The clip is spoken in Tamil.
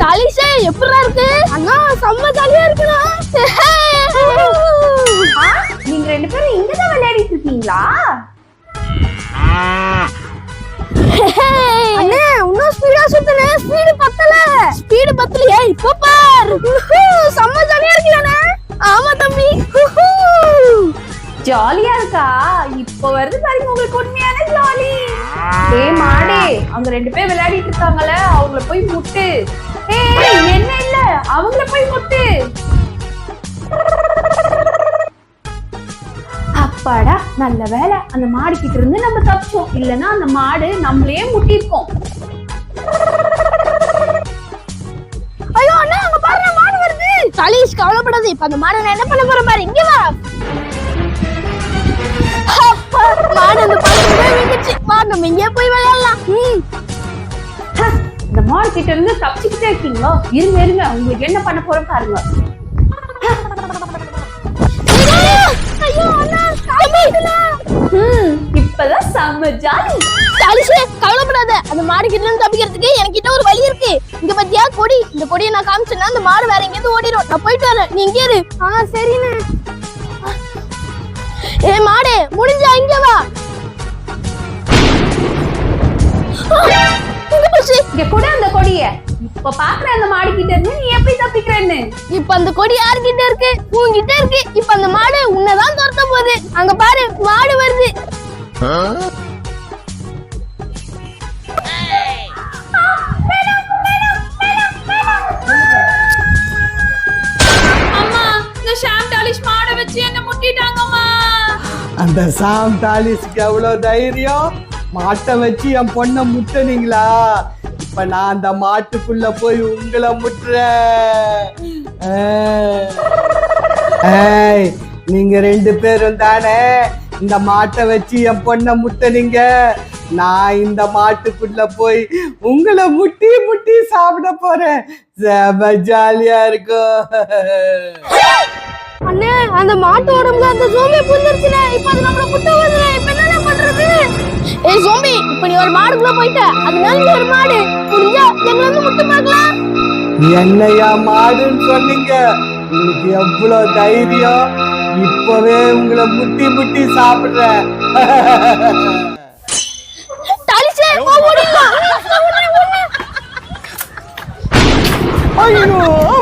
தலிஷே எப்படிடா இருக்கு? அண்ணா செம்ம ஜாலியா இருக்குடா நீங்க ரெண்டு பேரும் இங்க தான் விளையாடிட்டு இருக்கீங்களா? அண்ணா இன்னும் ஸ்பீடா சுத்தனே. ஸ்பீடு பத்தல. ஸ்பீடு பத்தலையே இப்போ பாரு. ஜாலியா இருக்கா? இப்போ வருது பாருங்க உங்களுக்கு உண்மையான ஜாலி ஏ மாடே அவங்க ரெண்டு பேர் விளையாடிட்டு இருக்காங்கல்ல அவங்கள போய் முட்டு. ஏய் என்ன இல்ல? அவங்கள போய் முட்டு. அப்பாடா நல்ல வேலை அந்த மாடு கிட்ட இருந்து நம்ம தப்பிச்சோம். இல்லனா அந்த மாடு நம்மளே முட்டிருக்கோம் ஐயோ அண்ணா அங்க பாருங்க மாடு வருது. சலீஷ் கவலைப்படாது இப்ப அந்த மாடு நான் என்ன பண்ண போறேன் பாரு இங்க வா. அந்த பழத்துல போய் விழுந்துச்சு வா நம்ம இங்கே போய் விளையாடலாம். ம். ஹ, இந்த மாடு கிட்ட இருந்து தப்பிச்சுக்கிட்டே இருக்கீங்களோ? இருங்க இருங்க. உங்களுக்கு என்ன பண்ண போறோம் பாருங்க. இப்பதான் செம்ம ஜாலி. கவலைப்படாத. அந்த மாடு கிட்ட இருந்து தப்பிக்கிறதுக்கு என்கிட்ட ஒரு வழி இருக்கு. இங்க பத்தியா கொடி. இந்த கொடியை நான் காமிச்சேன்னா அந்த மாடு வேற எங்கேயிருந்து ஓடிடும் நான் போயிட்டு வரேன். நீ இங்கே இரு. ஆ சரிண்ணே. ஏ மாடு முடிஞ்சா இங்க வா. இங்க கூட அந்த கொடிய. இப்ப பாக்குற அந்த மாடு கிட்ட இருந்து நீ எப்படி தப்பிக்கிறேன்னு? இப்ப அந்த கொடி யார்கிட்ட இருக்கு? உன்கிட்ட இருக்கு. இப்ப அந்த மாடு உன்னதான் துரத்த போகுது. அங்க பாரு மாடு வருது. அம்மா இந்த ஷாம் டாலிஷ் மாடை வச்சு என்ன முட்டிட்டாங்கம்மா. அந்த சாம் தாலிஸ்க்கு எவ்வளோ தைரியம்? மாட்டை வச்சு என் பொண்ணை முட்டனீங்களா? இப்ப நான் அந்த மாட்டுக்குள்ள போய் உங்களை முட்டுறேன். ஏய். நீங்க ரெண்டு பேரும் தானே இந்த மாட்டை வச்சு என் பொண்ணை முட்டனீங்க? நான் இந்த மாட்டுக்குள்ள போய் உங்களை முட்டி முட்டி சாப்பிட போறேன். ஜாலியா இருக்கும். அண்ணே அந்த மாட்டு உடம்புல அந்த சோம்பி புந்துருச்சுனே இப்ப அது நம்மள முட்டை வருதுனே இப்ப என்ன பண்றது? ஏய் சோம்பி இப்ப நீ ஒரு மாடுக்குள்ள போயிட்ட. அதனால நீ ஒரு மாடு. முடிஞ்சா எங்களை வந்து முட்டை பார்க்கலாம். என்னையா மாடுன்னு சொன்னீங்க? உங்களுக்கு எவ்வளவு தைரியம்? இப்பவே உங்களை முட்டி முட்டி சாப்பிடுறேன். ஐயோ!